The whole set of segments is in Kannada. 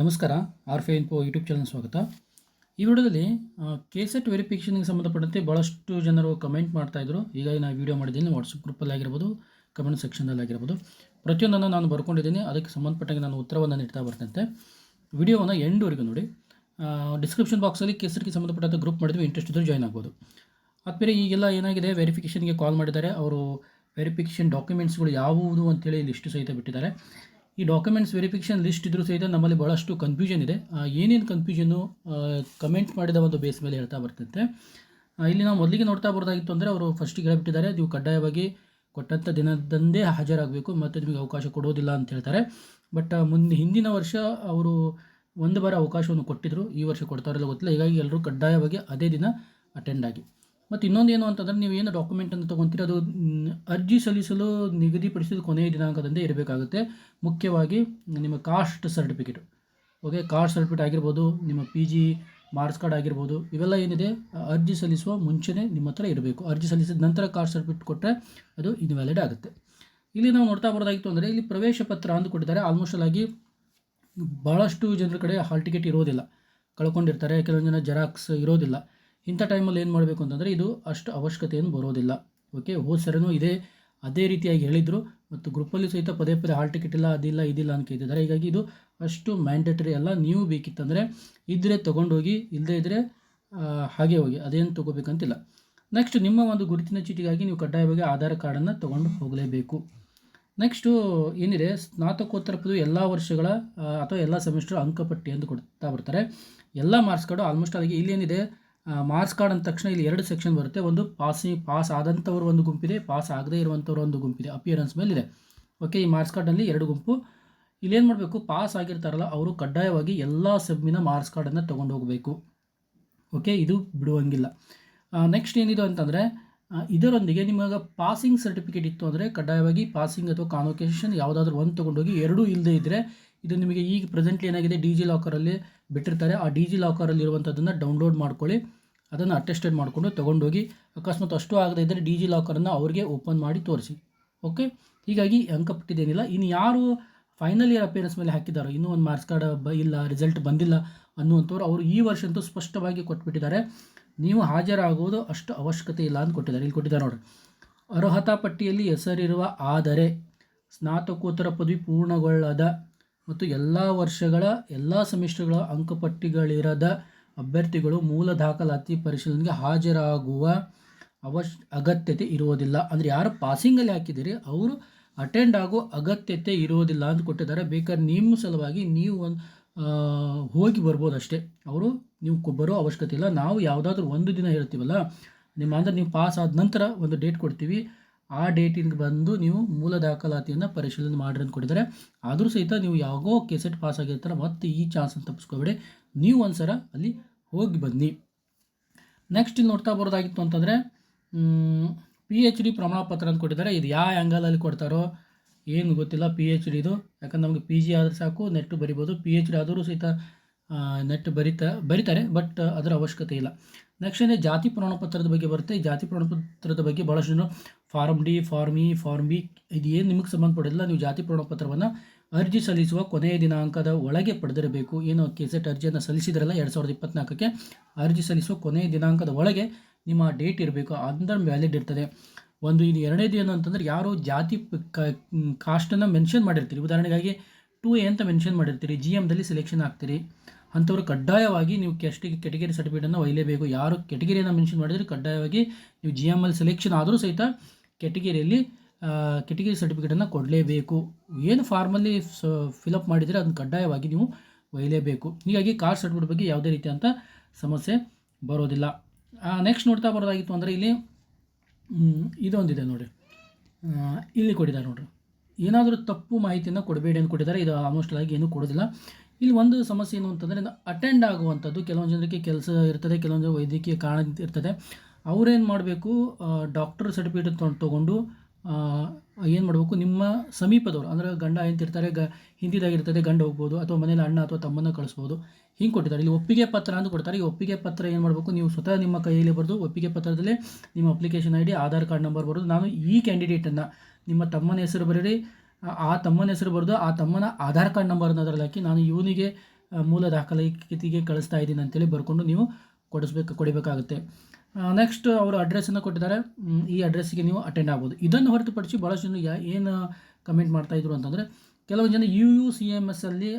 ನಮಸ್ಕಾರ ಆರ್ ಫೆ ಇನ್ಫೋ ಯೂಟ್ಯೂಬ್ ಚಾನಲ್ ಸ್ವಾಗತ. ಈ ವಿಡಿಯೋದಲ್ಲಿ ಕೆಸೆಟ್ ವೆರಿಫಿಕೇಷನ್ಗೆ ಸಂಬಂಧಪಟ್ಟಂತೆ ಭಾಳಷ್ಟು ಜನರು ಕಮೆಂಟ್ ಮಾಡ್ತಾಯಿದ್ರು ಹೀಗಾಗಿ ನಾನು ವೀಡಿಯೋ ಮಾಡಿದ್ದೀನಿ. ವಾಟ್ಸಪ್ ಗ್ರೂಪಲ್ಲಿ ಆಗಿರ್ಬೋದು ಕಮೆಂಟ್ ಸೆಕ್ಷನಲ್ಲಿ ಆಗಿರ್ಬೋದು. ಪ್ರತಿಯೊಂದನ್ನು ನಾನು ಬರ್ಕೊಂಡಿದ್ದೀನಿ. ಅದಕ್ಕೆ ಸಂಬಂಧಪಟ್ಟಂಗೆ ನಾನು ಉತ್ತರವನ್ನು ನೀಡ್ತಾ ಬರ್ತಂತೆ ವಿಡಿಯೋವನ್ನು ಎಂಡ್ವರೆಗೂ ನೋಡಿ. ಡಿಸ್ಕ್ರಿಪ್ಷನ್ ಬಾಕ್ಸಲ್ಲಿ ಕೆಸರಿಗೆ ಸಂಬಂಧಪಟ್ಟಂಥ ಗ್ರೂಪ್ ಮಾಡಿದ್ವಿ ಇಂಟ್ರೆಸ್ಟ್ ಇದ್ದರೂ ಜಾಯ್ನ್ ಆಗ್ಬೋದು. ಆದ್ಮೇಲೆ ಈಗೆಲ್ಲ ಏನಾಗಿದೆ ವೆರಿಫಿಕೇಷನ್ಗೆ ಕಾಲ್ ಮಾಡಿದ್ದಾರೆ. ಅವರು ವೆರಿಫಿಕೇಷನ್ ಡಾಕ್ಯುಮೆಂಟ್ಸ್ಗಳು ಯಾವುದು ಅಂತೇಳಿ ಲಿಸ್ಟ್ ಸಹಿತ ಬಿಟ್ಟಿದ್ದಾರೆ. ಈ ಡಾಕ್ಯುಮೆಂಟ್ಸ್ ವೆರಿಫಿಕೇಷನ್ ಲಿಸ್ಟ್ ಇದ್ರೂ ಸಹಿತ ನಮ್ಮಲ್ಲಿ ಭಾಳಷ್ಟು ಕನ್ಫ್ಯೂಷನ್ ಇದೆ. ಏನೇನು ಕನ್ಫ್ಯೂಷನ್ನು ಕಮೆಂಟ್ ಮಾಡಿದ ಒಂದು ಬೇಸ್ ಮೇಲೆ ಹೇಳ್ತಾ ಬರ್ತಂತೆ. ಇಲ್ಲಿ ನಾವು ಮೊದಲಿಗೆ ನೋಡ್ತಾ ಬರೋದಾಗಿತ್ತು ಅಂದರೆ ಅವರು ಫಸ್ಟಿಗೆ ಹೇಳ್ಬಿಟ್ಟಿದ್ದಾರೆ, ನೀವು ಕಡ್ಡಾಯವಾಗಿ ಕೊಟ್ಟಂಥ ದಿನದಂದೇ ಹಾಜರಾಗಬೇಕು, ಮತ್ತು ನಿಮಗೆ ಅವಕಾಶ ಕೊಡೋದಿಲ್ಲ ಅಂತ ಹೇಳ್ತಾರೆ. ಬಟ್ ಮುಂದೆ ಹಿಂದಿನ ವರ್ಷ ಅವರು ಒಂದು ಬಾರ ಅವಕಾಶವನ್ನು ಕೊಟ್ಟಿದ್ದರು ಈ ವರ್ಷ ಕೊಡ್ತಾರಲ್ಲ ಗೊತ್ತಿಲ್ಲ. ಹೀಗಾಗಿ ಎಲ್ಲರೂ ಕಡ್ಡಾಯವಾಗಿ ಅದೇ ದಿನ ಅಟೆಂಡ್ ಆಗಿ. ಮತ್ತು ಇನ್ನೊಂದು ಏನು ಅಂತಂದರೆ ನೀವು ಏನು ಡಾಕ್ಯುಮೆಂಟನ್ನು ತೊಗೊತೀರಿ ಅದು ಅರ್ಜಿ ಸಲ್ಲಿಸಲು ನಿಗದಿಪಡಿಸಿದ ಕೊನೆಯ ದಿನಾಂಕದಂದೇ ಇರಬೇಕಾಗುತ್ತೆ. ಮುಖ್ಯವಾಗಿ ನಿಮ್ಮ caste certificate okay caste certificate ಆಗಿರ್ಬೋದು, ನಿಮ್ಮ ಪಿ ಜಿ ಮಾರ್ಕ್ಸ್ ಕಾರ್ಡ್ ಆಗಿರ್ಬೋದು, ಇವೆಲ್ಲ ಏನಿದೆ, ಅರ್ಜಿ ಸಲ್ಲಿಸುವ ಮುಂಚೆನೇ ನಿಮ್ಮ ಹತ್ರ ಇರಬೇಕು. ಅರ್ಜಿ ಸಲ್ಲಿಸಿದ ನಂತರ ಕಾಸ್ಟ್ ಸರ್ಟಿಫಿಕೇಟ್ ಕೊಟ್ಟರೆ ಅದು ಇನ್ವ್ಯಾಲಿಡ್ ಆಗುತ್ತೆ. ಇಲ್ಲಿ ನಾವು ನೋಡ್ತಾ ಬರೋದಾಗಿತ್ತು ಅಂದರೆ ಇಲ್ಲಿ ಪ್ರವೇಶ ಪತ್ರ ಅಂದು ಕೊಟ್ಟಿದ್ದಾರೆ. ಆಲ್ಮೋಸ್ಟ್ ಆಗಿ ಭಾಳಷ್ಟು ಜನರ ಕಡೆ ಹಾಲ್ ಟಿಕೆಟ್ ಇರೋದಿಲ್ಲ. ಕಳ್ಕೊಂಡಿರ್ತಾರೆ, ಕೆಲವೊಂದು ಜನ ಜೆರಾಕ್ಸ್ ಇರೋದಿಲ್ಲ. ಇಂಥ ಟೈಮಲ್ಲಿ ಏನು ಮಾಡಬೇಕು ಅಂತಂದರೆ ಇದು ಅಷ್ಟು ಅವಶ್ಯಕತೆಯನ್ನು ಬರೋದಿಲ್ಲ. ಓಕೆ, ಹೋದ ಸರಿನೂ ಇದೇ, ಅದೇ ರೀತಿಯಾಗಿ ಹೇಳಿದರು ಮತ್ತು ಗ್ರೂಪಲ್ಲಿ ಸಹಿತ ಪದೇ ಪದೇ ಹಾಲ್ ಟಿಕೆಟ್ ಇಲ್ಲ, ಅದಿಲ್ಲ, ಇದಿಲ್ಲ ಅಂತ ಕೇಳಿದ್ದಾರೆ ಹೀಗಾಗಿ ಇದು ಅಷ್ಟು ಮ್ಯಾಂಡೇಟರಿ ಅಲ್ಲ, ನೀವು ಬೇಕಿತ್ತಂದರೆ ಇದ್ದರೆ ತೊಗೊಂಡೋಗಿ ಇಲ್ಲದೇ ಇದ್ದರೆ ಹಾಗೆ ಹೋಗಿ, ಅದೇನು ತೊಗೋಬೇಕಂತಿಲ್ಲ. ನೆಕ್ಸ್ಟ್ ನಿಮ್ಮ ಒಂದು ಗುರುತಿನ ಚೀಟಿಗಾಗಿ ನೀವು ಕಡ್ಡಾಯವಾಗಿ ಆಧಾರ್ ಕಾರ್ಡನ್ನು ತೊಗೊಂಡು ಹೋಗಲೇಬೇಕು. ನೆಕ್ಸ್ಟು ಏನಿದೆ ಸ್ನಾತಕೋತ್ತರ ಪದವಿ ಎಲ್ಲ ವರ್ಷಗಳ ಅಥವಾ ಎಲ್ಲ ಸೆಮಿಸ್ಟರ್ ಅಂಕಪಟ್ಟಿ ಅಂತ ಕೊಡ್ತಾ ಬರ್ತಾರೆ. ಎಲ್ಲ ಮಾರ್ಕ್ಸ್ ಕಾರ್ಡು ಆಲ್ಮೋಸ್ಟ್ ಅಲ್ಲಿಗೆ ಇಲ್ಲೇನಿದೆ ಮಾರ್ಕ್ಸ್ ಕಾರ್ಡ್ ಅಂದ ತಕ್ಷಣ ಇಲ್ಲಿ ಎರಡು ಸೆಕ್ಷನ್ ಬರುತ್ತೆ. ಒಂದು ಪಾಸಿಂಗ್, ಪಾಸ್ ಆದಂಥವ್ರ ಒಂದು ಗುಂಪಿದೆ, ಪಾಸ್ ಆಗದೇ ಇರುವಂಥವ್ರ ಒಂದು ಗುಂಪಿದೆ, ಅಪಿಯರೆನ್ಸ್ ಮೇಲಿದೆ. ಓಕೆ ಈ ಮಾರ್ಕ್ಸ್ ಕಾರ್ಡಲ್ಲಿ ಎರಡು ಗುಂಪು. ಇಲ್ಲೇನು ಮಾಡಬೇಕು? ಪಾಸ್ ಆಗಿರ್ತಾರಲ್ಲ, ಅವರು ಕಡ್ಡಾಯವಾಗಿ ಎಲ್ಲ ಸಬ್ಮಿನ ಮಾರ್ಕ್ಸ್ ಕಾರ್ಡನ್ನು ತೊಗೊಂಡು ಹೋಗಬೇಕು. ಓಕೆ ಇದು ಬಿಡುವಂಗಿಲ್ಲ. ನೆಕ್ಸ್ಟ್ ಏನಿದೆ ಅಂತಂದರೆ ಇದರೊಂದಿಗೆ ನಿಮಗೆ ಪಾಸಿಂಗ್ ಸರ್ಟಿಫಿಕೇಟ್ ಇತ್ತು ಅಂದರೆ ಕಡ್ಡಾಯವಾಗಿ ಪಾಸಿಂಗ್ ಅಥವಾ ಕಾನ್ವೊಕೇಶನ್ ಯಾವುದಾದ್ರೂ ಒಂದು ತೊಗೊಂಡೋಗಿ ಎರಡೂ ಇಲ್ಲದೇ ಇದ್ದರೆ ಇದು ನಿಮಗೆ ಈಗ ಪ್ರೆಸೆಂಟ್ಲಿ ಏನಾಗಿದೆ ಡಿ ಜಿ ಲಾಕರಲ್ಲಿ ಬಿಟ್ಟಿರ್ತಾರೆ. ಆ ಡಿ ಜಿ ಲಾಕರಲ್ಲಿ ಇರುವಂಥದ್ದನ್ನು ಡೌನ್ಲೋಡ್ ಮಾಡ್ಕೊಳ್ಳಿ. ಅದನ್ನು ಅಟೆಸ್ಟೆಡ್ ಮಾಡಿಕೊಂಡು ತೊಗೊಂಡೋಗಿ, ಅಕಸ್ಮಾತ್ ಅಷ್ಟು ಆಗದೇ ಇದ್ದರೆ ಡಿ ಜಿ ಲಾಕರನ್ನು ಅವ್ರಿಗೆ ಓಪನ್ ಮಾಡಿ ತೋರಿಸಿ. ಓಕೆ ಹೀಗಾಗಿ ಅಂಕಪಟ್ಟಿದ್ದೇನಿಲ್ಲ ಇನ್ನು ಯಾರು ಫೈನಲ್ ಇಯರ್ ಅಪಿಯರೆನ್ಸ್ ಮೇಲೆ ಹಾಕಿದ್ದಾರೋ ಇನ್ನೂ ಒಂದು ಮಾರ್ಕ್ಸ್ ಕಾರ್ಡ್ ಬ ಇಲ್ಲ ರಿಸಲ್ಟ್ ಬಂದಿಲ್ಲ ಅನ್ನುವಂಥವ್ರು ಅವರು ಈ ವರ್ಷ ಅಂತೂ ಸ್ಪಷ್ಟವಾಗಿ ಕೊಟ್ಬಿಟ್ಟಿದ್ದಾರೆ. ನೀವು ಹಾಜರಾಗುವುದು ಅಷ್ಟು ಅವಶ್ಯಕತೆ ಇಲ್ಲ ಅಂತ ಕೊಟ್ಟಿದ್ದಾರೆ. ಇಲ್ಲಿ ಕೊಟ್ಟಿದ್ದಾರೆ ನೋಡ್ರಿ. ಅರ್ಹತಾ ಪಟ್ಟಿಯಲ್ಲಿ ಹೆಸರಿರುವ ಆದರೆ, ಸ್ನಾತಕೋತ್ತರ ಪದವಿ ಪೂರ್ಣಗೊಳ್ಳದ ಮತ್ತು ಎಲ್ಲ ವರ್ಷಗಳ, ಎಲ್ಲ ಸೆಮಿಸ್ಟರ್ಗಳ ಅಂಕಪಟ್ಟಿಗಳಿರದ ಅಭ್ಯರ್ಥಿಗಳು ಮೂಲ ದಾಖಲಾತಿ ಪರಿಶೀಲನೆಗೆ ಹಾಜರಾಗುವ ಅವಶ್, ಅಗತ್ಯತೆ ಇರುವುದಿಲ್ಲ. ಅಂದರೆ ಯಾರು ಪಾಸಿಂಗಲ್ಲಿ ಹಾಕಿದ್ದೀರಿ, ಅವರು ಅಟೆಂಡ್ ಆಗೋ ಅಗತ್ಯತೆ ಇರೋದಿಲ್ಲ ಅಂತ ಕೊಟ್ಟಿದ್ದಾರೆ. ಬೇಕಾದ್ರೆ ನಿಮ್ಮ ಸಲುವಾಗಿ ನೀವು ಒಂದು ಹೋಗಿ ಬರ್ಬೋದು ಅಷ್ಟೇ. ಅವರು, ನೀವು ಬರೋ ಅವಶ್ಯಕತೆ ಇಲ್ಲ. ನಾವು ಯಾವುದಾದ್ರೂ ಒಂದು ದಿನ ಹೇಳ್ತೀವಲ್ಲ, ನಿಮ್ಮ ಅಂದರೆ ನೀವು ಪಾಸ್ ಆದ ನಂತರ ಒಂದು ಡೇಟ್ ಕೊಡ್ತೀವಿ. ಆ ಡೇಟಿಗೆ ಬಂದು ನೀವು ಮೂಲ ದಾಖಲಾತಿಯನ್ನು ಪರಿಶೀಲನೆ ಮಾಡಿರಿ ಅಂತ ಕೊಟ್ಟಿದ್ದಾರೆ. ಆದರೂ ಸಹಿತ ನೀವು ಯಾವಾಗೋ ಕೆಸೆಟ್ ಪಾಸ್ ಆಗಿರ್ತಾರೆ, ಮತ್ತೆ ಈ ಚಾನ್ಸನ್ನು ತಪ್ಪಿಸ್ಕೋಬೇಡಿ. ನೀವು ಒಂದು ಅಲ್ಲಿ ಹೋಗಿ ಬನ್ನಿ. ನೆಕ್ಸ್ಟ್ ಇಲ್ಲಿ ನೋಡ್ತಾ ಬರೋದಾಗಿತ್ತು ಅಂತಂದರೆ ಪಿ ಎಚ್ ಡಿ ಪ್ರಮಾಣ ಪತ್ರ ಅಂತ ಕೊಟ್ಟಿದ್ದಾರೆ. ಇದು ಯಾವ ಆ್ಯಂಗಲಲ್ಲಿ ಕೊಡ್ತಾರೋ ಏನು ಗೊತ್ತಿಲ್ಲ ಪಿ ಎಚ್ ಡಿದು ಯಾಕಂದ್ರೆ ನಮಗೆ ಪಿ ಜಿ ಆದರೆ ಸಾಕು ನೆಟ್ ಬರಿಬೋದು. ಪಿ ಎಚ್ ಡಿ ಆದರೂ ಸಹಿತ ನೆಟ್ ಬರಿತಾ, ಬರಿತಾರೆ ಬಟ್ ಅದರ ಅವಶ್ಯಕತೆ ಇಲ್ಲ. ನೆಕ್ಸ್ಟ್ ಜಾತಿ ಪ್ರಮಾಣಪತ್ರದ ಬಗ್ಗೆ ಬರುತ್ತೆ. ಜಾತಿ ಪ್ರಮಾಣಪತ್ರದ ಬಗ್ಗೆ ಭಾಳಷ್ಟು ಜನ form D form E form B ಇದು ಏನು ನಿಮಗೆ ಸಂಬಂಧಪಟ್ಟಿಲ್ಲ ನೀವು ಜಾತಿ ಪ್ರಮಾಣಪತ್ರವನ್ನು ಅರ್ಜಿ ಸಲ್ಲಿಸುವ ಕೊನೆಯ ದಿನಾಂಕದ ಒಳಗೆ ಪಡೆದಿರಬೇಕು. ಏನು ಕೆಸೆಟ್ ಅರ್ಜಿಯನ್ನು ಸಲ್ಲಿಸಿದ್ರಲ್ಲ, ಎರಡು ಸಾವಿರದ ಇಪ್ಪತ್ನಾಲ್ಕಕ್ಕೆ ಅರ್ಜಿ ಸಲ್ಲಿಸುವ ಕೊನೆಯ ದಿನಾಂಕದ ಒಳಗೆ ನಿಮ್ಮ ಡೇಟ್ ಇರಬೇಕು. ಅಂದ್ರೆ ವ್ಯಾಲಿಡ್ ಇರ್ತದೆ. ಒಂದು, ಇದು ಎರಡನೇದು ಏನು ಅಂತಂದರೆ, ಯಾರು ಜಾತಿ ಕಾಸ್ಟನ್ನು ಮೆನ್ಷನ್ ಮಾಡಿರ್ತೀರಿ. ಉದಾಹರಣೆಗಾಗಿ ಟು ಎ ಅಂತ ಮೆನ್ಷನ್ ಮಾಡಿರ್ತೀರಿ. ಜಿ ಎಮ್ದಲ್ಲಿ ಸೆಲೆಕ್ಷನ್ ಆಗ್ತೀರಿ. ಅಂಥವ್ರು ಕಡ್ಡಾಯವಾಗಿ ನೀವು ಕೆಸ್ಟಿಗೆ ಕೆಟಗರಿ ಸರ್ಟಿಫಿಕೇಟನ್ನು ಒಯ್ಯಲೇಬೇಕು ಯಾರು ಕೆಟಗರಿಯನ್ನು ಮೆನ್ಷನ್ ಮಾಡಿದರೆ ಕಡ್ಡಾಯವಾಗಿ ನೀವು ಜಿ ಎಂ ಎಲ್ ಸೆಲೆಕ್ಷನ್ ಆದರೂ ಸಹಿತ ಕೆಟಗರಿಯಲ್ಲಿ ಕೆಟಗರಿ ಸರ್ಟಿಫಿಕೇಟನ್ನು ಕೊಡಲೇಬೇಕು. ಏನು ಫಾರ್ಮಲ್ಲಿ ಫಿಲಪ್ ಮಾಡಿದರೆ ಅದನ್ನು ಕಡ್ಡಾಯವಾಗಿ ನೀವು ಒಯ್ಯಲೇಬೇಕು ಹೀಗಾಗಿ ಕಾಸ್ಟ್ ಸರ್ಟಿಫಿಕೇಟ್ ಬಗ್ಗೆ ಯಾವುದೇ ರೀತಿಯಂಥ ಸಮಸ್ಯೆ ಬರೋದಿಲ್ಲ. ನೆಕ್ಸ್ಟ್ ನೋಡ್ತಾ ಬರೋದಾಗಿತ್ತು ಅಂದರೆ ಇಲ್ಲಿ ಇದೊಂದಿದೆ ನೋಡಿ. ಇಲ್ಲಿ ಕೊಟ್ಟಿದ್ದಾರೆ ನೋಡಿರಿ. ಏನಾದರೂ ತಪ್ಪು ಮಾಹಿತಿಯನ್ನು ಕೊಡಬೇಡಿ ಅಂತ ಕೊಟ್ಟಿದ್ದಾರೆ. ಇದು ಆಲ್ಮೋಸ್ಟ್ ಆಗಿ ಏನೂ ಕೊಡೋದಿಲ್ಲ. ಇಲ್ಲಿ ಒಂದು ಸಮಸ್ಯೆ ಏನು ಅಂತಂದರೆ ಅಟೆಂಡ್ ಆಗುವಂಥದ್ದು ಕೆಲವೊಂದು ಜನರಿಗೆ ಕೆಲಸ ಇರ್ತದೆ, ಕೆಲವೊಂದು ವೈದ್ಯಕೀಯ ಕಾರಣ ಇರ್ತದೆ. ಅವರೇನು ಮಾಡಬೇಕು ಡಾಕ್ಟರ್ ಸರ್ಟಿಫಿಕೇಟ್ ತೊಗೊಂಡು ಏನು ಮಾಡಬೇಕು, ನಿಮ್ಮ ಸಮೀಪದವರು, ಅಂದರೆ ಗಂಡ ಎಂತಿರ್ತಾರೆ ಗ, ಹಿಂದಿದಾಗಿರ್ತದೆ, ಗಂಡ ಹೋಗ್ಬೋದು, ಅಥವಾ ಮನೇಲಿ ಅಣ್ಣ ಅಥವಾ ತಮ್ಮನ್ನು ಕಳಿಸ್ಬೋದು, ಹಿಂಗೆ ಕೊಟ್ಟಿದ್ದಾರೆ. ಇಲ್ಲಿ ಒಪ್ಪಿಗೆ ಪತ್ರ ಅಂತ ಕೊಡ್ತಾರೆ. ಈ ಒಪ್ಪಿಗೆ ಪತ್ರ ಏನು ಮಾಡಬೇಕು, ನೀವು ಸ್ವತಃ ನಿಮ್ಮ ಕೈಯಲ್ಲಿ ಬರೆದು, ಒಪ್ಪಿಗೆ ಪತ್ರದಲ್ಲಿ ನಿಮ್ಮ application I D Aadhaar card number ಬರೋದು, ನಾನು ಈ ಕ್ಯಾಂಡಿಡೇಟನ್ನು ನಿಮ್ಮ ತಮ್ಮನ ಹೆಸರು ಬರೀರಿ ಆ- ತಮ್ಮನ ಹೆಸರು ಬರೆದು ಆ ತಮ್ಮನ ಆಧಾರ್ ಕಾರ್ಡ್ ನಂಬರ್ನ ಅದರಲ್ಲಿ ಹಾಕಿ ನಾನು ಇವನಿಗೆ ಮೂಲ ದಾಖಲಾತಿಗೆ ಕಳಿಸ್ತಾ ಇದ್ದೀನಿ ಅಂತೇಳಿ ಬರ್ಕೊಂಡು ನೀವು ಕೊಡಿಸ್ಬೇಕು, ಕೊಡಬೇಕಾಗುತ್ತೆ. ನೆಕ್ಸ್ಟ್ ಅವರು ಅಡ್ರೆಸ್ಸನ್ನು ಕೊಟ್ಟಿದ್ದಾರೆ. ಈ ಅಡ್ರೆಸ್ಸಿಗೆ ನೀವು ಅಟೆಂಡ್ ಆಗ್ಬೋದು. ಇದನ್ನು ಹೊರತುಪಡಿಸಿ ಭಾಳಷ್ಟು ಜನ ಏನು ಕಮೆಂಟ್ ಮಾಡ್ತಾಯಿದ್ರು ಅಂತಂದರೆ ಕೆಲವೊಂದು ಜನ U U C M S ಅಲ್ಲಿ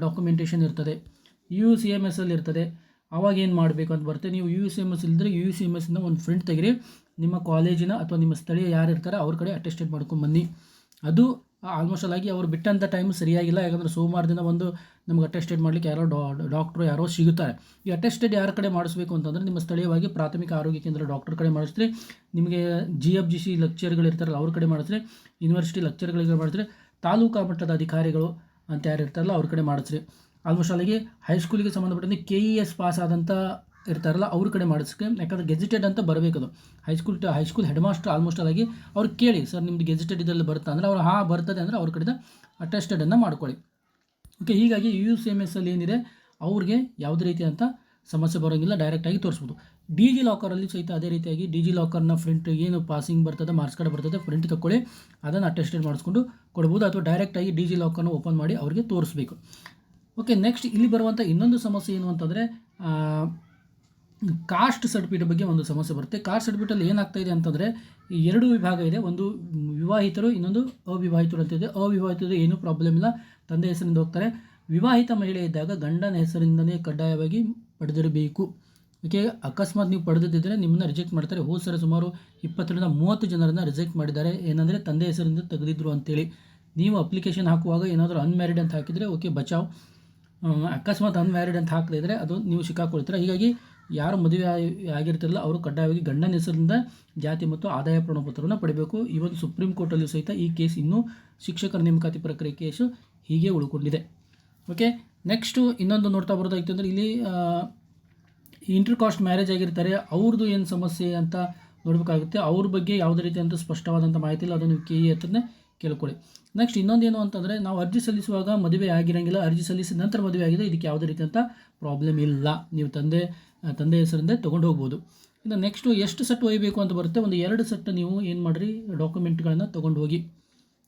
ಡಾಕ್ಯುಮೆಂಟೇಷನ್ ಇರ್ತದೆ. U U C M S ಅಲ್ಲಿ ಇರ್ತದೆ. ಅವಾಗ ಏನು ಮಾಡಬೇಕು ಅಂತ ಬರುತ್ತೆ. ನೀವು U U C M S ಇಲ್ಲದ್ರೆ ಯು ಸಿ ಎಂ ಎಸ್ನ ಒಂದು ಫ್ರೆಂಡ್ ತೆಗಿರಿ. ನಿಮ್ಮ ಕಾಲೇಜಿನ ಅಥವಾ ನಿಮ್ಮ ಸ್ಥಳೀಯ ಯಾರು ಇರ್ತಾರೆ ಅವ್ರ ಕಡೆ ಅಟೆಸ್ಟೆಡ್ ಮಾಡ್ಕೊಂಬನ್ನಿ ಅದು ಆಲ್ಮೋಸ್ಟ್ ಆಗಿ ಅವ್ರು ಬಿಟ್ಟಂಥ ಟೈಮ್ ಸರಿಯಾಗಿಲ್ಲ. ಯಾಕಂದರೆ ಸೋಮವಾರದಿಂದ ಒಂದು ನಮ್ಗೆ ಅಟೆಸ್ಟೆಡ್ ಮಾಡಲಿಕ್ಕೆ ಯಾರೋ ಡಾಕ್ಟ್ರು ಯಾರೋ ಸಿಗುತ್ತಾರೆ. ಈ ಅಟೆಸ್ಟೆಡ್ ಯಾರ ಕಡೆ ಮಾಡಿಸ್ಬೇಕು ಅಂತಂದರೆ ನಿಮ್ಮ ಸ್ಥಳೀಯವಾಗಿ ಪ್ರಾಥಮಿಕ ಆರೋಗ್ಯ ಕೇಂದ್ರ ಡಾಕ್ಟರ್ ಕಡೆ ಮಾಡಿಸ್ರಿ. ನಿಮಗೆ ಜಿ ಎಫ್ ಜಿ ಸಿ ಲೆಕ್ಚರ್ಗಳಿರ್ತಾರಲ್ಲ ಅವ್ರ ಕಡೆ ಮಾಡಿಸ್ರಿ. ಯೂನಿವರ್ಸಿಟಿ ಲೆಕ್ಚರ್ಗಳಿಗೆ ಮಾಡಿಸ್ರಿ. ತಾಲೂಕಾ ಮಟ್ಟದ ಅಧಿಕಾರಿಗಳು ಅಂತ ಯಾರು ಇರ್ತಾರಲ್ಲ ಅವ್ರ ಕಡೆ ಮಾಡಿಸ್ರಿ. ಆಲ್ಮೋಸ್ಟ್ ಅಲ್ಲಿಗೆ ಹೈಸ್ಕೂಲಿಗೆ ಸಂಬಂಧಪಟ್ಟಂತೆ ಕೆ ಇ ಎಸ್ ಪಾಸ್ ಆದಂಥ ಇರ್ತಾರಲ್ಲ, ಅವ್ರ ಕಡೆ ಮಾಡಿಸ್ಕೆ ಯಾಕಂದ್ರೆ ಗೆಜೆಟೆಡ್ ಅಂತ ಬರಬೇಕು ಅದು ಹೈಸ್ಕೂಲ್ ಟ ಹೈಸ್ಕೂಲ್ ಹೆಡ್ ಮಾಸ್ಟರ್ ಆಲ್ಮೋಸ್ಟ್ ಆಗಿ ಅವ್ರು ಕೇಳಿ, ಸರ್, ನಿಮ್ದು ಗೆಜೆಟೆಡ್ ಇದರಲ್ಲಿ ಬರುತ್ತಾ? ಅಂದರೆ ಅವ್ರು, ಹಾಂ, ಬರ್ತದೆ. ಅಂದರೆ ಅವ್ರ ಕಡೆ ಅಟೆಸ್ಟೆಡನ್ನು ಮಾಡ್ಕೊಳ್ಳಿ. ಓಕೆ ಹೀಗಾಗಿ ಯು ಸಿ ಎಂ ಎಸ್ ಅಲ್ಲಿ ಏನಿದೆ, ಅವ್ರಿಗೆ ಯಾವುದೇ ಅಂತ ಸಮಸ್ಯೆ ಬರೋಂಗಿಲ್ಲ ಡೈರೆಕ್ಟಾಗಿ ತೋರಿಸ್ಬೋದು. ಡಿ ಜಿ ಲಾಕರಲ್ಲಿ ಸಹಿತ ಅದೇ ರೀತಿಯಾಗಿ ಡಿ ಜಿ ಲಾಕರ್ನ ಫ್ರಂಟ್ ಏನು ಪಾಸಿಂಗ್ ಬರ್ತದೆ ಮಾರ್ಕ್ಸ್ ಕಾರ್ಡ್ ಬರ್ತದೆ ಫ್ರಂಟ್ ತಗೊಳ್ಳಿ ಅದನ್ನು ಅಟೆಸ್ಟೆಡ್ ಮಾಡಿಸ್ಕೊಂಡು ಕೊಡ್ಬೋದು, ಅಥವಾ ಡೈರೆಕ್ಟಾಗಿ ಡಿ ಜಿ ಲಾಕರ್ನ ಓಪನ್ ಮಾಡಿ ಅವರಿಗೆ ತೋರಿಸ್ಬೇಕು. ಓಕೆ ನೆಕ್ಸ್ಟ್ ಇಲ್ಲಿ ಬರುವಂಥ ಇನ್ನೊಂದು ಸಮಸ್ಯೆ ಏನು ಅಂತಂದರೆ ಕಾಸ್ಟ್ ಸರ್ಟಿಫಿಕೇಟ್ ಬಗ್ಗೆ ಒಂದು ಸಮಸ್ಯೆ ಬರುತ್ತೆ. ಕಾಸ್ಟ್ ಸರ್ಟಿಫಿಕೇಟಲ್ಲಿ ಏನಾಗ್ತಾ ಇದೆ ಅಂತಂದರೆ ಎರಡು ವಿಭಾಗ ಇದೆ. ಒಂದು ವಿವಾಹಿತರು, ಇನ್ನೊಂದು ಅವಿವಾಹಿತರು ಅಂತ ಇದೆ. ಅವಿವಾಹಿತರು ಏನೂ ಪ್ರಾಬ್ಲಮ್ ಇಲ್ಲ. ತಂದೆ ಹೆಸರಿಂದ ಹೋಗ್ತಾರೆ. ವಿವಾಹಿತ ಮಹಿಳೆ ಇದ್ದಾಗ ಗಂಡನ ಹೆಸರಿಂದನೇ ಕಡ್ಡಾಯವಾಗಿ ಪಡೆದಿರಬೇಕು. ಓಕೆ, ಅಕಸ್ಮಾತ್ ನೀವು ಪಡೆದಿದ್ದರೆ ನಿಮ್ಮನ್ನ ರಿಜೆಕ್ಟ್ ಮಾಡ್ತಾರೆ. ಹೋದ ಸಲ ಸುಮಾರು ಇಪ್ಪತ್ತರಿಂದ ಮೂವತ್ತು ಜನರನ್ನು ರಿಜೆಕ್ಟ್ ಮಾಡಿದ್ದಾರೆ. ಏನಂದರೆ ತಂದೆ ಹೆಸರಿಂದ ತೆಗೆದಿದ್ರು ಅಂತೇಳಿ. ನೀವು ಅಪ್ಲಿಕೇಶನ್ ಹಾಕುವಾಗ ಏನಾದರೂ ಅನ್ಮ್ಯಾರಿಡ್ ಅಂತ ಹಾಕಿದರೆ, ಓಕೆ, ಬಚಾವ್. ಅಕಸ್ಮಾತ್ ಅನ್ಮ್ಯಾರಿಡ್ ಅಂತ ಹಾಕದಿದ್ರೆ ಅದು ನೀವು ಸಿಕ್ಕಾಕೊಳ್ತೀರ ಹೀಗಾಗಿ ಯಾರು ಮದುವೆ ಆಗಿ- ಆಗಿರ್ತಿರಲ್ಲ ಅವರು ಕಡ್ಡಾಯವಾಗಿ ಗಂಡನ ಹೆಸರಿಂದ ಜಾತಿ ಮತ್ತು ಆದಾಯ ಪ್ರಮಾಣಪತ್ರವನ್ನು ಪಡಿಬೇಕು. ಒಂದು ಸುಪ್ರೀಂ ಕೋರ್ಟಲ್ಲೂ ಸಹಿತ ಈ ಕೇಸ್ ಇನ್ನೂ ಶಿಕ್ಷಕರ ನೇಮಕಾತಿ ಪ್ರಕ್ರಿಯೆ ಕೇಸು ಹೀಗೆ ಉಳ್ಕೊಂಡಿದೆ. ಓಕೆ ನೆಕ್ಸ್ಟು ಇನ್ನೊಂದು ನೋಡ್ತಾ ಬರೋದಾಯ್ತು ಅಂದರೆ ಇಲ್ಲಿ ಇಂಟರ್ ಕಾಸ್ಟ್ ಮ್ಯಾರೇಜ್ ಆಗಿರ್ತಾರೆ ಅವ್ರದ್ದು ಏನು ಸಮಸ್ಯೆ ಅಂತ ನೋಡಬೇಕಾಗುತ್ತೆ. ಅವ್ರ ಬಗ್ಗೆ ಯಾವುದೇ ರೀತಿಯಂಥ ಸ್ಪಷ್ಟವಾದಂಥ ಮಾಹಿತಿ ಇಲ್ಲ. ಅದನ್ನು ಕೆ ಇ ಹತ್ರನೇ ಕೇಳ್ಕೊಳ್ಳಿ. ನೆಕ್ಸ್ಟ್ ಇನ್ನೊಂದೇನು ಅಂತಂದರೆ, ನಾವು ಅರ್ಜಿ ಸಲ್ಲಿಸುವಾಗ ಮದುವೆ ಆಗಿರಂಗಿಲ್ಲ, ಅರ್ಜಿ ಸಲ್ಲಿಸಿದ ನಂತರ ಮದುವೆ ಆಗಿದೆ, ಇದಕ್ಕೆ ಯಾವುದೇ ರೀತಿಯಂಥ ಪ್ರಾಬ್ಲಮ್ ಇಲ್ಲ. ನೀವು ತಂದೆ ತಂದೆ ಹೆಸರಿಂದ ತೊಗೊಂಡು ಹೋಗ್ಬೋದು. ಇನ್ನು ನೆಕ್ಸ್ಟು ಎಷ್ಟು ಸೆಟ್ ಒಯ್ಯಬೇಕು ಅಂತ ಬರುತ್ತೆ, ಒಂದು ಎರಡು ಸೆಟ್ ನೀವು ಏನು ಮಾಡಿರಿ ಡಾಕ್ಯುಮೆಂಟ್ಗಳನ್ನು ತೊಗೊಂಡು ಹೋಗಿ.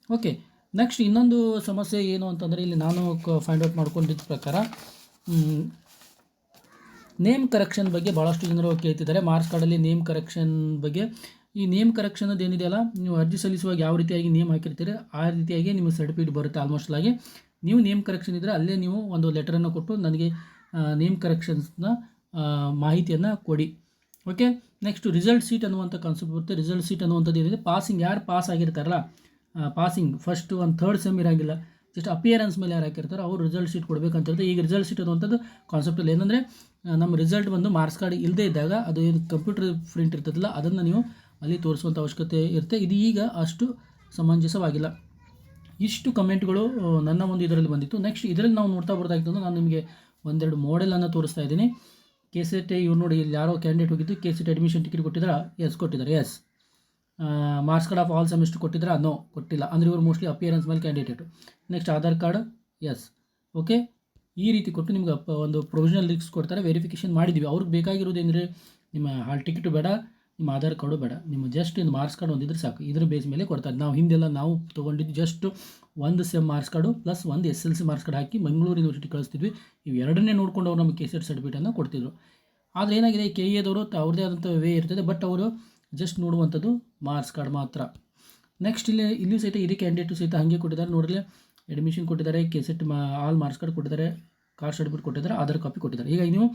ಓಕೆ ನೆಕ್ಸ್ಟ್ ಇನ್ನೊಂದು ಸಮಸ್ಯೆ ಏನು ಅಂತಂದರೆ, ಇಲ್ಲಿ ನಾನು ಫೈಂಡ್ ಔಟ್ ಮಾಡ್ಕೊಂಡಿದ್ದ ಪ್ರಕಾರ ನೇಮ್ ಕರೆಕ್ಷನ್ ಬಗ್ಗೆ ಭಾಳಷ್ಟು ಜನರು ಕೇಳ್ತಿದ್ದಾರೆ. ಮಾರ್ಕ್ಸ್ ಕಾರ್ಡಲ್ಲಿ ನೇಮ್ ಕರೆಕ್ಷನ್ ಬಗ್ಗೆ ಈ ನೇಮ್ ಕರೆಕ್ಷನ್ ಅದು ಏನಿದೆಯಲ್ಲ ನೀವು ಅರ್ಜಿ ಸಲ್ಲಿಸುವಾಗ ಯಾವ ರೀತಿಯಾಗಿ ನೇಮ್ ಹಾಕಿರ್ತೀರಿ, ಆ ರೀತಿಯಾಗಿ ನಿಮ್ಮ ಸರ್ಟಿಫಿಕೇಟ್ ಬರುತ್ತೆ ಆಲ್ಮೋಸ್ಟ್ ಆಗಿ ನೀವು ನೇಮ್ ಕರೆಕ್ಷನ್ ಇದ್ದರೆ ಅಲ್ಲೇ ನೀವು ಒಂದು ಲೆಟರನ್ನು ಕೊಟ್ಟು ನನಗೆ ನೇಮ್ ಕರೆಕ್ಷನ್ಸ್ನ ಮಾಹಿತಿಯನ್ನು ಕೊಡಿ. ಓಕೆ ನೆಕ್ಸ್ಟ್ ರಿಸಲ್ಟ್ ಸೀಟ್ ಅನ್ನುವಂಥ ಕಾನ್ಸೆಪ್ಟ್ ಬರುತ್ತೆ. ರಿಸಲ್ಟ್ ಸೀಟ್ ಅನ್ನುವಂಥದ್ದು ಏನಿದೆ ಪಾಸಿಂಗ್ ಯಾರು ಪಾಸ್ ಆಗಿರ್ತಾರಲ್ಲ ಪಾಸಿಂಗ್ ಫಸ್ಟ್ ಒಂದು ಥರ್ಡ್ ಸೆಮ್ ಇರಂಗಿಲ್ಲ. ಜಸ್ಟ್ ಅಪಿಯರೆನ್ಸ್ ಮೇಲೆ ಯಾರು ಹಾಕಿರ್ತಾರೋ ಅವ್ರು ರಿಸಲ್ಟ್ ಶೀಟ್ ಕೊಡಬೇಕಂತ ಇರುತ್ತೆ ಈಗ ರಿಸಲ್ಟ್ ಶೀಟ್ ಅನ್ನುವಂಥದ್ದು ಕಾನ್ಸೆಪ್ಟಲ್ಲಿ ಏನಂದರೆ ನಮ್ಮ ರಿಸಲ್ಟ್ ಬಂದು ಮಾರ್ಕ್ಸ್ ಕಾರ್ಡ್ ಇಲ್ಲದೇ ಇದ್ದಾಗ ಅದು ಏನು ಕಂಪ್ಯೂಟರ್ ಪ್ರಿಂಟ್ ಇರ್ತದಲ್ಲ, ಅದನ್ನು ನೀವು ಅಲ್ಲಿ ತೋರಿಸುವಂಥ ಅವಶ್ಯಕತೆ ಇರುತ್ತೆ. ಇದು ಈಗ ಅಷ್ಟು ಸಮಂಜಸವಾಗಿಲ್ಲ. ಇಷ್ಟು ಕಮೆಂಟ್ಗಳು ನನ್ನ ಒಂದು ಇದರಲ್ಲಿ ಬಂದಿತ್ತು. ನೆಕ್ಸ್ಟ್ ಇದರಲ್ಲಿ ನಾವು ನೋಡ್ತಾ ಬರ್ತಾಯಿತ್ತು ಅಂದ್ರೆ ನಾನು ನಿಮಗೆ ಒಂದೆರಡು ಮಾಡೆಲನ್ನು ತೋರಿಸ್ತಾ ಇದ್ದೀನಿ. ಕೆ ಸಿ ಟಿ ಇವ್ರು ನೋಡಿ ಇಲ್ಲಿ ಯಾರೋ ಕ್ಯಾಂಡಿಡೇಟ್ ಹೋಗಿದ್ದು K C T admission ticket ಕೊಟ್ಟಿದ್ದಾರೆ. ಎಸ್ ಕೊಟ್ಟಿದ್ದಾರೆ yes marks card of all semester ಕೊಟ್ಟಿದ್ರೆ ನೋ ಕೊಟ್ಟಿಲ್ಲ. ಅಂದರೆ ಇವರು ಮೋಸ್ಟ್ಲಿ ಅಪಿಯರೆನ್ಸ್ ಮೇಲೆ candidate next Aadhaar card yes okay ಈ ರೀತಿ ಕೊಟ್ಟು ನಿಮ್ಗೆ ಒಂದು ಪ್ರೊವಿಷನಲ್ ಲಿಕ್ಸ್ ಕೊಡ್ತಾರೆ. ವೆರಿಫಿಕೇಷನ್ ಮಾಡಿದ್ವಿ ಅವ್ರಿಗೆ ಬೇಕಾಗಿರೋದೇಂದರೆ ನಿಮ್ಮ ಹಾಲ್ ಟಿಕೆಟು ಬೇಡ. ನಿಮ್ಮ ಆಧಾರ್ ಕಾರ್ಡು ಬೇಡ. ನಿಮ್ಮ ಜಸ್ಟ್ ಇದು ಮಾರ್ಕ್ಸ್ ಕಾರ್ಡ್ ಒಂದಿದ್ರೆ ಸಾಕು. ಇದ್ರ ಬೇಸ್ ಮೇಲೆ ಕೊಡ್ತಾರೆ ನಾವು ಹಿಂದೆಲ್ಲ ನಾವು ತೊಗೊಂಡಿದ್ದು ಜಸ್ಟ್ ಒಂದು ಸೆಮ್ ಮಾರ್ಕ್ಸ್ ಕಾರ್ಡು ಪ್ಲಸ್ ಒಂದು S L C marks card ಹಾಕಿ ಮಂಗಳೂರು ಯೂನಿವರ್ಸಿಟಿ ಕಳಿಸ್ತಿದ್ವಿ. ಇವು ಎರಡನ್ನೇ ನೋಡ್ಕೊಂಡು ಅವ್ರು ನಮಗೆ ಕೆ ಸೆಟ್ ಸರ್ಟಿಫಿಕೇಟನ್ನು ಕೊಡ್ತಿದ್ರು. ಆದರೆ ಏನಾಗಿದೆ ಕೆ ಎದವರು ಅವ್ರದ್ದೇ ಆದಂಥ ವೇ ಇರ್ತದೆ. ಬಟ್ ಅವರು ಜಸ್ಟ್ ನೋಡುವಂಥದ್ದು ಮಾರ್ಕ್ಸ್ ಕಾರ್ಡ್ ಮಾತ್ರ. ನೆಕ್ಸ್ಟ್ ಇಲ್ಲಿ ಇಲ್ಲಿ ಸಹಿತ ಇದೇ ಕ್ಯಾಂಡಿಡೇಟು ಸಹಿತ ಹಾಗೆ ಕೊಟ್ಟಿದ್ದಾರೆ. ನೋಡಲಿ ಅಡ್ಮಿಷನ್ ಕೊಟ್ಟಿದ್ದಾರೆ. ಕೆ ಸೆಟ್ ಮಾ ಆಲ್ ಮಾರ್ಕ್ಸ್ ಕಾರ್ಡ್ ಕೊಟ್ಟಿದ್ದಾರೆ. ಕಾಸ್ಟ್ ಸರ್ಟಿಫಿಕೇಟ್ ಕೊಟ್ಟಿದ್ದಾರೆ. ಆಧಾರ್ ಕಾಪಿ ಕೊಟ್ಟಿದ್ದಾರೆ. ಈಗ ನೀವು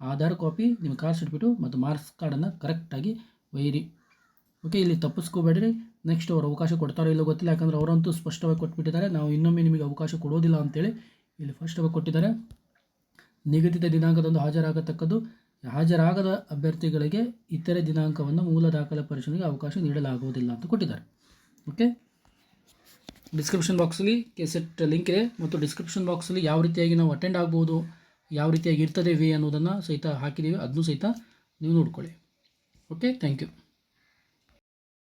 ಆಧಾರ್ ಕಾಪಿ ನಿಮ್ಮ ಕಾರ್ಡ್ ಸರ್ಟಿಫಿಕೇಟು ಮತ್ತು ಮಾರ್ಕ್ಸ್ ಕಾರ್ಡನ್ನು ಕರೆಕ್ಟಾಗಿ ಒಯ್ಯಿರಿ. ಓಕೆ, ಇಲ್ಲಿ ತಪ್ಪಿಸ್ಕೋಬೇಡ್ರಿ. ನೆಕ್ಸ್ಟ್ ಅವ್ರು ಅವಕಾಶ ಕೊಡ್ತಾರೋ ಇಲ್ಲೋ ಗೊತ್ತಿಲ್ಲ, ಯಾಕಂದ್ರೆ ಅವರಂತೂ ಸ್ಪಷ್ಟವಾಗಿ ಕೊಟ್ಬಿಟ್ಟಿದ್ದಾರೆ. ನಾವು ಇನ್ನೊಮ್ಮೆ ನಿಮಗೆ ಅವಕಾಶ ಕೊಡೋದಿಲ್ಲ ಅಂತೇಳಿ ಇಲ್ಲಿ ಫಸ್ಟವಾಗಿ ಕೊಟ್ಟಿದ್ದಾರೆ. ನಿಗದಿತ ದಿನಾಂಕದಂದು ಹಾಜರಾಗತಕ್ಕದ್ದು, ಹಾಜರಾಗದ ಅಭ್ಯರ್ಥಿಗಳಿಗೆ ಇತರೆ ದಿನಾಂಕವನ್ನು ಮೂಲ ದಾಖಲೆ ಪರಿಶೀಲನೆಗೆ ಅವಕಾಶ ನೀಡಲಾಗುವುದಿಲ್ಲ ಅಂತ ಕೊಟ್ಟಿದ್ದಾರೆ. ಓಕೆ ಡಿಸ್ಕ್ರಿಪ್ಷನ್ ಬಾಕ್ಸಲ್ಲಿ ಕೆಸೆಟ್ ಲಿಂಕ್ ಇದೆ. ಮತ್ತು ಡಿಸ್ಕ್ರಿಪ್ಷನ್ ಬಾಕ್ಸಲ್ಲಿ ಯಾವ ರೀತಿಯಾಗಿ ನಾವು ಅಟೆಂಡ್ ಆಗ್ಬೋದು ಯಾವ ರೀತಿಯಾಗಿ ಇರ್ತದೆ ವೇ ಅನ್ನೋದನ್ನು ಸಹಿತ ಹಾಕಿದ್ದೀವಿ ಅದನ್ನು ಸಹಿತ ನೀವು ನೋಡ್ಕೊಳ್ಳಿ. Okay thank you